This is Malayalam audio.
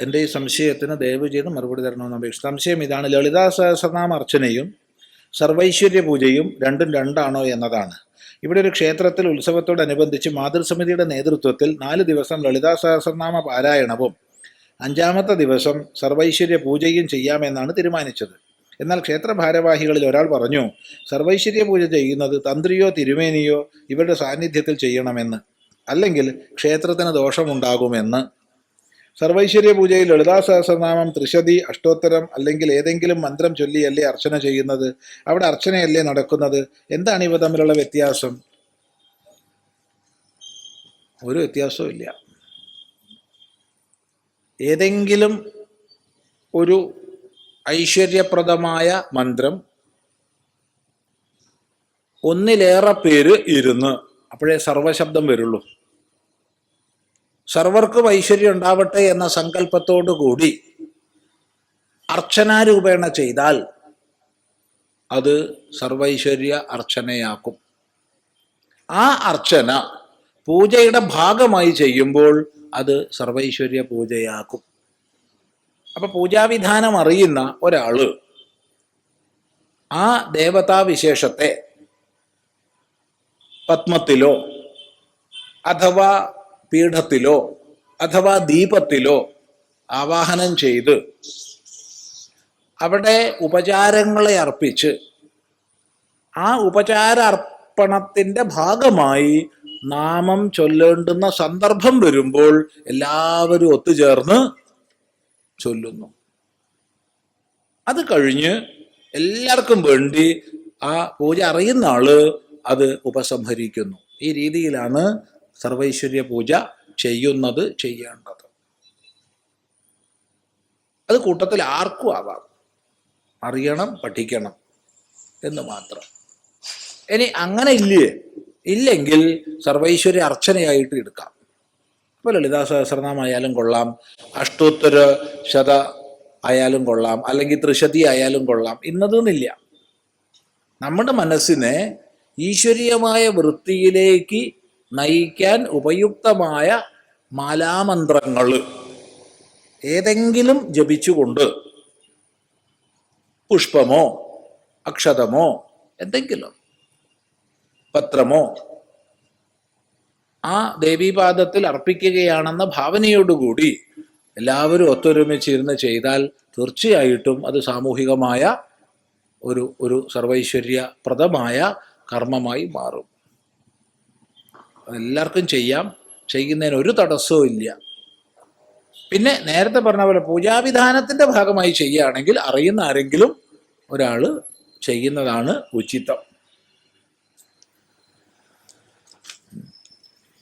എന്റെ ഈ സംശയത്തിന് ദയവ് ചെയ്ത് മറുപടി തരണമെന്ന് അപേക്ഷിച്ചു. സംശയം ഇതാണ്. ലളിതാ സഹസ്രനാമ അർച്ചനയും സർവൈശ്വര്യ പൂജയും രണ്ടും രണ്ടാണോ എന്നതാണ്. ഇവിടെ ഒരു ക്ഷേത്രത്തിൽ ഉത്സവത്തോടനുബന്ധിച്ച് മാതൃസമിതിയുടെ നേതൃത്വത്തിൽ നാല് ദിവസം ലളിതാ സഹസ്രനാമ പാരായണവും അഞ്ചാമത്തെ ദിവസം സർവൈശ്വര്യ പൂജയും ചെയ്യാമെന്നാണ് തീരുമാനിച്ചത്. എന്നാൽ ക്ഷേത്ര ഭാരവാഹികളിൽ ഒരാൾ പറഞ്ഞു സർവൈശ്വര്യ പൂജ ചെയ്യുന്നത് തന്ത്രിയോ തിരുമേനിയോ ഇവരുടെ സാന്നിധ്യത്തിൽ ചെയ്യണമെന്ന്. അല്ലെങ്കിൽ ക്ഷേത്രത്തിന് ദോഷമുണ്ടാകുമെന്ന് സർവൈശ്വര്യ പൂജയിൽ ലളിതാ സഹസ്രനാമം ത്രിശതി അഷ്ടോത്തരം അല്ലെങ്കിൽ ഏതെങ്കിലും മന്ത്രം ചൊല്ലിയല്ലേ അർച്ചന ചെയ്യുന്നത്? അവിടെ അർച്ചനയല്ലേ നടക്കുന്നത്? എന്താണ് ഇവ തമ്മിലുള്ള വ്യത്യാസം? ഒരു വ്യത്യാസവും ഇല്ല. ഏതെങ്കിലും ഒരു ഐശ്വര്യപ്രദമായ മന്ത്രം ഒന്നിലേറെ പേര് ഇരുന്ന് അപ്പോഴേ സർവശബ്ദം വരുള്ളൂ. സർവർക്കും ഐശ്വര്യം ഉണ്ടാവട്ടെ എന്ന സങ്കല്പത്തോടു കൂടി അർച്ചനാരൂപേണ ചെയ്താൽ അത് സർവൈശ്വര്യ അർച്ചനയാക്കും. ആ അർച്ചന പൂജയുടെ ഭാഗമായി ചെയ്യുമ്പോൾ അത് സർവൈശ്വര്യ പൂജയാക്കും. അപ്പൊ പൂജാവിധാനം അറിയുന്ന ഒരാൾ ആ ദേവതാവിശേഷത്തെ പത്മത്തിലോ അഥവാ പീഠത്തിലോ അഥവാ ദീപത്തിലോ ആവാഹനം ചെയ്ത് അവിടെ ഉപചാരങ്ങളെ അർപ്പിച്ച് ആ ഉപചാര അർപ്പണത്തിന്റെ ഭാഗമായി നാമം ചൊല്ലേണ്ടുന്ന സന്ദർഭം വരുമ്പോൾ എല്ലാവരും ഒത്തുചേർന്ന് ചൊല്ലുന്നു. അത് കഴിഞ്ഞ് എല്ലാവർക്കും വേണ്ടി ആ പൂജ അറിയുന്ന ആൾ അത് ഉപസംഹരിക്കുന്നു. ഈ രീതിയിലാണ് സർവൈശ്വര്യ പൂജ ചെയ്യുന്നത് ചെയ്യേണ്ടത്. അത് കൂട്ടത്തിൽ ആർക്കും ആവാം. അറിയണം പഠിക്കണം എന്ന് മാത്രം. ഇനി അങ്ങനെ ഇല്ലേ? ഇല്ലെങ്കിൽ സർവൈശ്വര്യ അർച്ചനയായിട്ട് എടുക്കാം. ഇപ്പോൾ ലളിതാ സഹസ്രനാമായാലും കൊള്ളാം അഷ്ടോത്തര ശത ആയാലും കൊള്ളാം അല്ലെങ്കിൽ ത്രിശതി ആയാലും കൊള്ളാം. ഇന്നതെന്നില്ല. നമ്മുടെ മനസ്സിനെ ഈശ്വരീയമായ വൃത്തിയിലേക്ക് നയിക്കാൻ ഉപയുക്തമായ മാലാമന്ത്രങ്ങൾ ഏതെങ്കിലും ജപിച്ചുകൊണ്ട് പുഷ്പമോ അക്ഷതമോ എന്തെങ്കിലും പത്രമോ ആ ദേവീപാദത്തിൽ അർപ്പിക്കുകയാണെന്ന ഭാവനയോടുകൂടി എല്ലാവരും ഒത്തൊരുമിച്ചിരുന്ന് ചെയ്താൽ തീർച്ചയായിട്ടും അത് സാമൂഹികമായ ഒരു ഒരു സർവൈശ്വര്യപ്രദമായ കർമ്മമായി മാറും. എല്ലാവർക്കും ചെയ്യാം. ചെയ്യുന്നതിന് ഒരു തടസ്സവും ഇല്ല. പിന്നെ നേരത്തെ പറഞ്ഞ പോലെ പൂജാവിധാനത്തിന്റെ ഭാഗമായി ചെയ്യുകയാണെങ്കിൽ അറിയുന്ന ആരെങ്കിലും ഒരാൾ ചെയ്യുന്നതാണ് ഉചിതം.